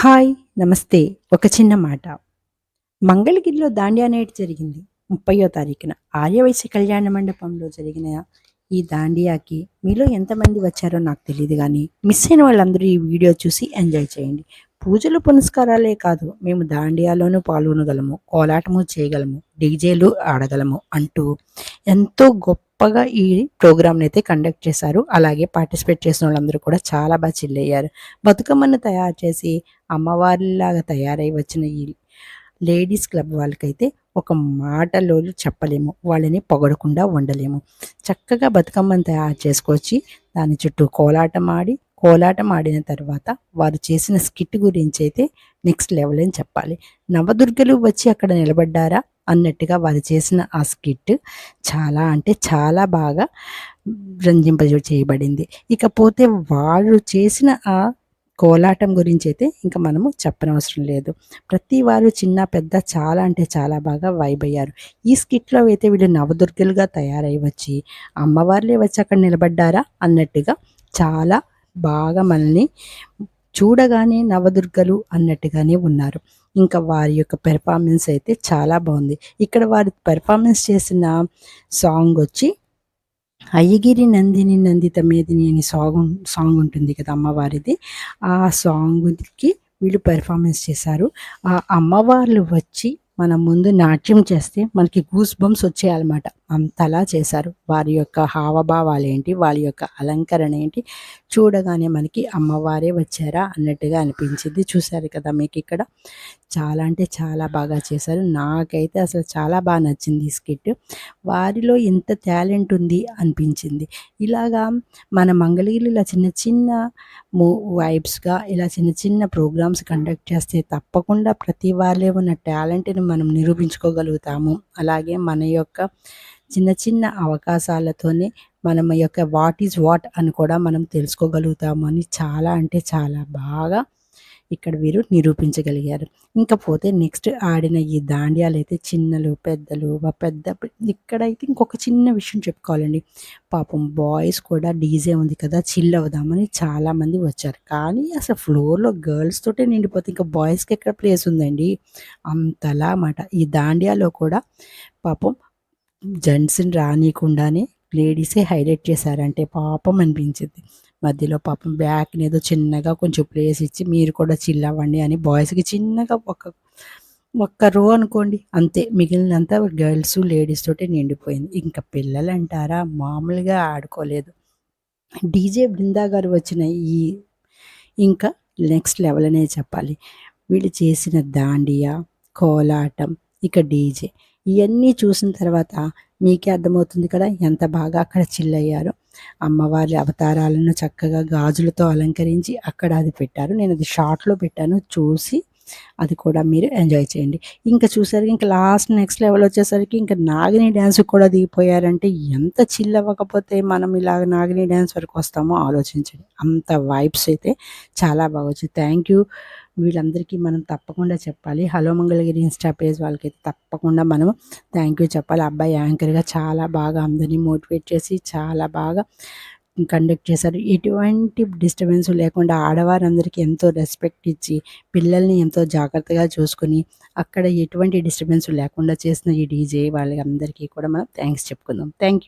Hi నమస్తే. ఒక చిన్న మాట. మంగళగిరిలో దాండియా నేటి జరిగింది. ముప్పయో తారీఖున ఆర్యవైశ్య కళ్యాణ మండపంలో జరిగిన ఈ దాండియాకి మీలో ఎంతమంది వచ్చారో నాకు తెలియదు కానీ మిస్ అయిన వాళ్ళందరూ ఈ వీడియో చూసి ఎంజాయ్ చేయండి. పూజలు పునస్కారాలే కాదు మేము దాండియాలోనూ పాల్గొనగలము కోలాటము చేయగలము డీజేలు ఆడగలము అంటూ ఎంతో గొప్ప గొప్పగా ఈ ప్రోగ్రామ్ని అయితే కండక్ట్ చేశారు. అలాగే పార్టిసిపేట్ చేసిన వాళ్ళందరూ కూడా చాలా బాగా చిల్లయ్యారు. బతుకమ్మను తయారు చేసి అమ్మవారిలాగా తయారై వచ్చిన ఈ లేడీస్ క్లబ్ వాళ్ళకైతే ఒక మాటలో చెప్పలేము. వాళ్ళని పొగడకుండా ఉండలేము. చక్కగా బతుకమ్మను తయారు చేసుకొచ్చి దాని చుట్టూ కోలాటం ఆడి కోలాటం ఆడిన తర్వాత వారు చేసిన స్కిట్ గురించి అయితే నెక్స్ట్ లెవెల్ అని చెప్పాలి. నవదుర్గలు వచ్చి అక్కడ నిలబడ్డారా? అన్నట్టుగా వారు చేసిన ఆ స్కిట్ చాలా అంటే చాలా బాగా రంజింప చేయబడింది. ఇకపోతే వాళ్ళు చేసిన ఆ కోలాటం గురించి అయితే ఇంకా మనము చెప్పనవసరం లేదు. ప్రతి వారు చిన్న పెద్ద చాలా అంటే చాలా బాగా వైబ్ అయ్యారు. ఈ స్కిట్లో అయితే వీళ్ళు నవదుర్గలుగా తయారై వచ్చి అమ్మవార్లే వచ్చి అక్కడ నిలబడ్డారా అన్నట్టుగా చాలా బాగా మనల్ని చూడగానే నవదుర్గలు అన్నట్టుగానే ఉన్నారు. ఇంకా వారి యొక్క పెర్ఫార్మెన్స్ అయితే చాలా బాగుంది. ఇక్కడ వారి పెర్ఫార్మెన్స్ చేసిన సాంగ్ వచ్చి అయ్యగిరి నందిని నందిత మేదిని అని సాంగ్ సాంగ్ ఉంటుంది కదా అమ్మవారిది. ఆ సాంగ్కి వీళ్ళు పెర్ఫార్మెన్స్ చేశారు. ఆ అమ్మవార్లు వచ్చి మన ముందు నాట్యం చేస్తే మనకి గూస్ బంప్స్ వచ్చేయాలన్నమాట. అంతలా చేశారు. వారి యొక్క హావభావాలు ఏంటి? వారి యొక్క అలంకరణ ఏంటి? చూడగానే మనకి అమ్మవారే వచ్చారా అన్నట్టుగా అనిపించింది. చూశారు కదా మీకు ఇక్కడ. చాలా అంటే చాలా బాగా చేశారు. నాకైతే అసలు చాలా బాగా నచ్చింది ఈ స్కిట్. వారిలో ఎంత టాలెంట్ ఉంది అనిపించింది. ఇలాగా మన మంగళగిరి ఇలా చిన్న చిన్న మూ వైబ్స్గా ఇలా చిన్న చిన్న ప్రోగ్రామ్స్ కండక్ట్ చేస్తే తప్పకుండా ప్రతి వాళ్ళే ఉన్న టాలెంట్ని మనం నిరూపించుకోగలుగుతాము. అలాగే మన యొక్క చిన్న చిన్న అవకాశాలతోనే మనం యొక్క వాట్ ఈజ్ వాట్ అని కూడా మనం తెలుసుకోగలుగుతాము అని చాలా అంటే చాలా బాగా ఇక్కడ వీరు నిరూపించగలిగారు. ఇంకా పోతే నెక్స్ట్ ఆడిన ఈ దాండ్యాలు అయితే చిన్నలు పెద్దలు పెద్ద ఇక్కడైతే ఇంకొక చిన్న విషయం చెప్పుకోవాలండి. పాపం బాయ్స్ కూడా డీజే ఉంది కదా చిల్ అవుదామని చాలామంది వచ్చారు. కానీ అసలు ఫ్లోర్లో గర్ల్స్ తోటే నిండిపోతే ఇంకా బాయ్స్కి ఎక్కడ ప్లేస్ ఉందండి? అంతలా అన్నమాట ఈ దాండియాలో కూడా పాపం జెంట్స్ని రానియకుండానే లేడీసే హైలైట్ చేశారంటే పాపం అనిపించింది. మధ్యలో పాపం బ్యాక్ని ఏదో చిన్నగా కొంచెం ప్లేస్ ఇచ్చి మీరు కూడా చిల్ అవ్వండి అని బాయ్స్కి చిన్నగా ఒక ఒక్క రో అనుకోండి. అంతే మిగిలినంతా గర్ల్స్ లేడీస్ తోటే నిండిపోయింది. ఇంకా పిల్లలు అంటారా? మామూలుగా ఆడుకోలేదు. డీజే బృందా గారు వచ్చిన ఈ ఇంకా నెక్స్ట్ లెవెల్ అనే చెప్పాలి. వీళ్ళు చేసిన దాండియా కోలాటం ఇక డీజే ఇవన్నీ చూసిన తర్వాత మీకే అర్థమవుతుంది కదా ఎంత బాగా అక్కడ చిల్లయ్యారో అమ్మవారి అవతారాలను చక్కగా గాజులతో అలంకరించి అక్కడ అది పెట్టారు. నేను అది షార్ట్లో పెట్టాను. చూసి అది కూడా మీరు ఎంజాయ్ చేయండి. ఇంకా చూసారు ఇంకా లాస్ట్ నెక్స్ట్ లెవెల్ వచ్చేసరికి ఇంకా నాగిని డ్యాన్స్ కూడా దిగిపోయారంటే ఎంత చిల్ అవ్వకపోతే మనం ఇలాగ నాగిని డ్యాన్స్ వరకు వస్తామో ఆలోచించండి. అంత వైబ్స్ అయితే చాలా బాగా వచ్చి థ్యాంక్ యూ వీళ్ళందరికీ మనం తప్పకుండా చెప్పాలి. హలో మంగళగిరి ఇన్స్టా పేజ్ వాళ్ళకైతే తప్పకుండా మనం థ్యాంక్ యూ చెప్పాలి. అబ్బాయి యాంకర్గా చాలా బాగా అందరినీ మోటివేట్ చేసి చాలా బాగా కండక్ట్ చేశారు. ఎటువంటి డిస్టర్బెన్స్ లేకుండా ఆడవారందరికీ ఎంతో రెస్పెక్ట్ ఇచ్చి పిల్లల్ని ఎంతో జాగ్రత్తగా చూసుకుని అక్కడ ఎటువంటి డిస్టర్బెన్స్ లేకుండా చేసిన ఈ డీజే వాళ్ళకి అందరికీ కూడా మనం థ్యాంక్స్ చెప్పుకుందాం. Thank you